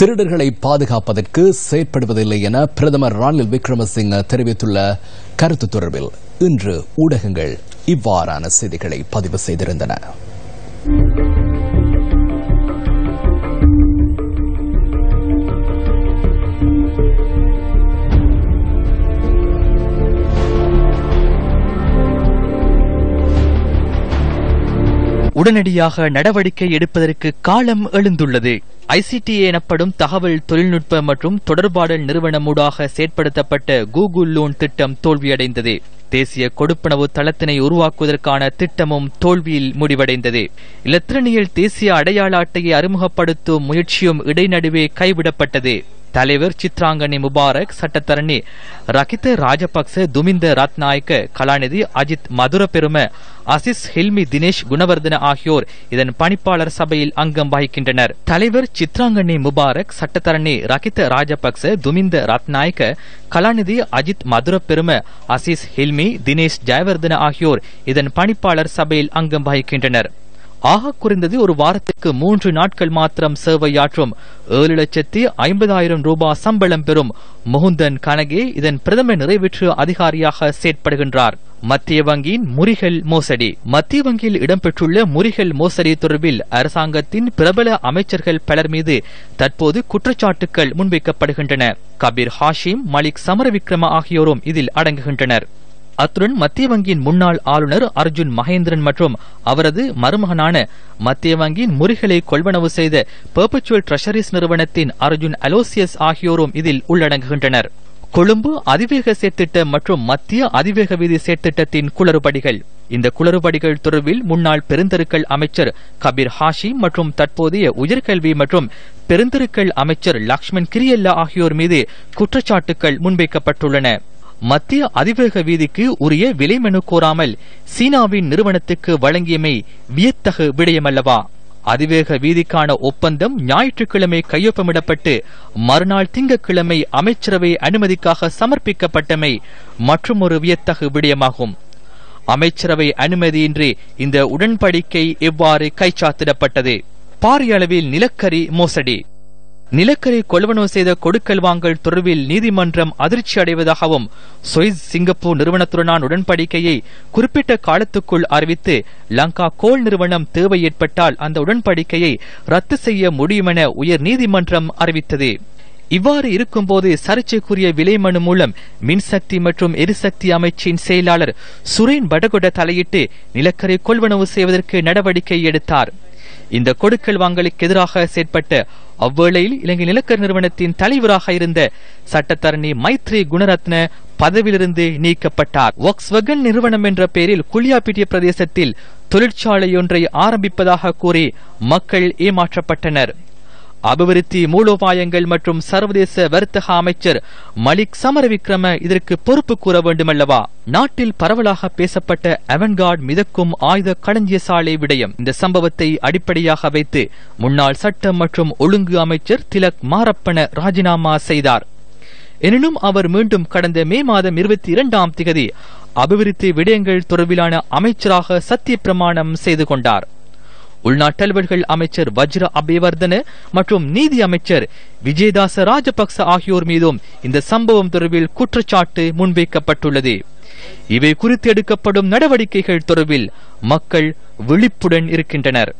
திருடர்களை பாதுகாப்பதற்கு செயற்படுவதில்லை என பிரதமர் ரணில் விக்ரமசிங்க தெரிவித்துள்ள கருத்து தொடர்பில் இன்று ஊடகங்கள் இவ்வாறான செய்திகளை பதிவு செய்திருந்தன. உடனடியாக நடவடிக்கை எடுப்பதற்கு காலம் எழுந்துள்ளது. ஐசிடி எனப்படும் தகவல் தொழில்நுட்ப மற்றும் தொடர்பாடல் நிறுவனமூடாக செயற்படுத்தப்பட்ட கூகுள் லோன் திட்டம் தோல்வியடைந்தது. தேசிய கொடுப்பனவு தளத்தினை உருவாக்குவதற்கான திட்டமும் தோல்வியில் முடிவடைந்தது. இலத்திரனியல் தேசிய அடையாள அட்டையை அறிமுகப்படுத்தும் முயற்சியும் இடைநடுவே கைவிடப்பட்டது. தலைவர் சித்ராங்கனி முபாரக் சட்டத்தரணி ரகித ராஜபக்ச துமிந்த ரத்நாயக்க கலாநிதி அஜித் மதுர பெரும அசிஸ் ஹில்மி தினேஷ் குணவர்தன ஆகியோர் இதன் பணிப்பாளர் சபையில் அங்கம் வகிக்கின்றனர். தலைவர் சித்ராங்கனி முபாரக் சட்டத்தரணி ரகித ராஜபக்ச துமிந்த ரத்நாயக்க கலாநிதி அஜித் மதுர பெரும அசிஸ் ஹில்மி தினேஷ் ஜெயவர்தன ஆகியோர் இதன் பணிப்பாளர் சபையில் அங்கம் வகிக்கின்றனர். ஆக குறைந்தது ஒரு வாரத்துக்கு மூன்று நாட்கள் மாத்திரம் சேவையாற்றும் ஏழு லட்சத்தி ஐம்பதாயிரம் ரூபாய் சம்பளம் பெறும் முகுந்தன் கனகே இதன் பிரதம நிறைவேற்று அதிகாரியாக செயற்படுகின்றார். மத்திய வங்கியின் முறிகள் மோசடி. மத்திய வங்கியில் இடம்பெற்றுள்ள முறிகள் மோசடி தொடர்பில் அரசாங்கத்தின் பிரபல அமைச்சர்கள் பலர் மீது தற்போது குற்றச்சாட்டுகள் முன்வைக்கப்படுகின்றன. கபீர் ஹாஷிம் மலிக் சமரவிக்ரம ஆகியோரும் இதில் அடங்குகின்றனர். அத்துடன் மத்திய வங்கியின் முன்னாள் ஆளுநர் அர்ஜுன் மகேந்திரன் மற்றும் அவரது மருமகனான மத்திய வங்கியின் முறிகளை கொள்வனவு செய்த பெர்பச்சுவல் ட்ரெஷரிஸ் நிறுவனத்தின் அர்ஜுன் அலோசியஸ் ஆகியோரும் இதில் உள்ளடங்குகின்றனர். கொழும்பு அதிவேக சேர்த்திட்டம் மற்றும் மத்திய அதிவேக வீதி சேர்த்திட்டத்தின் குளறுபடிகள். இந்த குளறுபடிகள் தொடர்பில் முன்னாள் பெருந்தெருக்கள் அமைச்சர் கபீர் ஹாஷி மற்றும் தற்போதைய உயர்கல்வி மற்றும் பெருந்தெருக்கள் அமைச்சர் லக்ஷ்மண் கிரியல்லா ஆகியோர் மீது குற்றச்சாட்டுகள் முன்வைக்கப்பட்டுள்ளன. மத்திய அதிவேக வீதிக்கு உரிய விலை மனு கோராமல் சீனாவின் நிறுவனத்துக்கு வழங்கியமை வியத்தகு விடயமல்லவா. அதிவேக வீதிக்கான ஒப்பந்தம் ஞாயிற்றுக்கிழமை கையொப்பமிடப்பட்டு மறுநாள் திங்கட்கிழமை அமைச்சரவை அனுமதிக்காக சமர்ப்பிக்கப்பட்டமை மற்றுமொரு வியத்தகு விடயமாகும். அமைச்சரவை அனுமதியின்றி இந்த உடன்படிக்கை எவ்வாறு கைச்சாத்திடப்பட்டது? பாரிய அளவில் நிலக்கரி மோசடி. நிலக்கரி கொள்வனவு செய்த கொடுக்கல் வாங்கல் தொடர்பில் நீதிமன்றம் அதிர்ச்சி அடைவதாகவும் சொய்ஸ் சிங்கப்பூர் நிறுவனத்துடனான உடன்படிக்கையை குறிப்பிட்ட காலத்துக்குள் அறிவித்து லங்கா கோல் நிறுவனம் தேவை ஏற்பட்டால் அந்த உடன்படிக்கையை ரத்து செய்ய முடியுமென உயர் நீதிமன்றம் அறிவித்தது. இவ்வாறு இருக்கும்போது சர்ச்சைக்குரிய விலை மனு மூலம் மின்சக்தி மற்றும் எரிசக்தி அமைச்சின் செயலாளர் சுரேன் படகொட தலையிட்டு நிலக்கரி கொள்வனவு செய்வதற்கு நடவடிக்கை எடுத்தார். இந்த கொடுக்கல் வாங்கலுக்கு எதிராக செயற்பட்ட அவ்வேளையில் இலங்கை நிலக்கரி நிறுவனத்தின் தலைவராக இருந்த சட்டத்தரணி மைத்ரி குணரத்ன பதவியிலிருந்து நீக்கப்பட்டார். ஒக்ஸ்வகன் நிறுவனம் என்ற பெயரில் குளியாப்பிட்டிய பிரதேசத்தில் தொழிற்சாலையொன்றை ஆரம்பிப்பதாக கூறி மக்கள் ஏமாற்றப்பட்டனர். அபிவிருத்தி மூலோபாயங்கள் மற்றும் சர்வதேச வர்த்தக அமைச்சர் மலிக் சமரவிக்ரம இதற்கு பொறுப்பு கூற வேண்டுமல்லவா? நாட்டில் பரவலாக பேசப்பட்ட அவன்கார்ட் மிதக்கும் ஆயுத களஞ்சிய சாலை விடயம். இந்த சம்பவத்தை அடிப்படையாக வைத்து முன்னாள் சட்டம் மற்றும் ஒழுங்கு அமைச்சர் திலக் மாரப்பன ராஜினாமா செய்தார். எனினும் அவர் மீண்டும் கடந்த மே மாதம் இருபத்தி இரண்டாம் திகதி அபிவிருத்தி விடயங்கள் தொடர்பிலான அமைச்சராக சத்திய பிரமாணம் செய்து கொண்டார். உள்நாட்டலுவல்கள் அமைச்சர் வஜ்ர அபேவர்தன மற்றும் நீதி அமைச்சர் விஜயதாச ராஜபக்ச ஆகியோர் மீதும் இந்த சம்பவம் தொடர்பில் குற்றச்சாட்டு முன்வைக்கப்பட்டுள்ளது. இவை குறித்து எடுக்கப்படும் நடவடிக்கைகள் தொடர்பில் மக்கள் விழிப்புடன் இருக்கின்றனர்.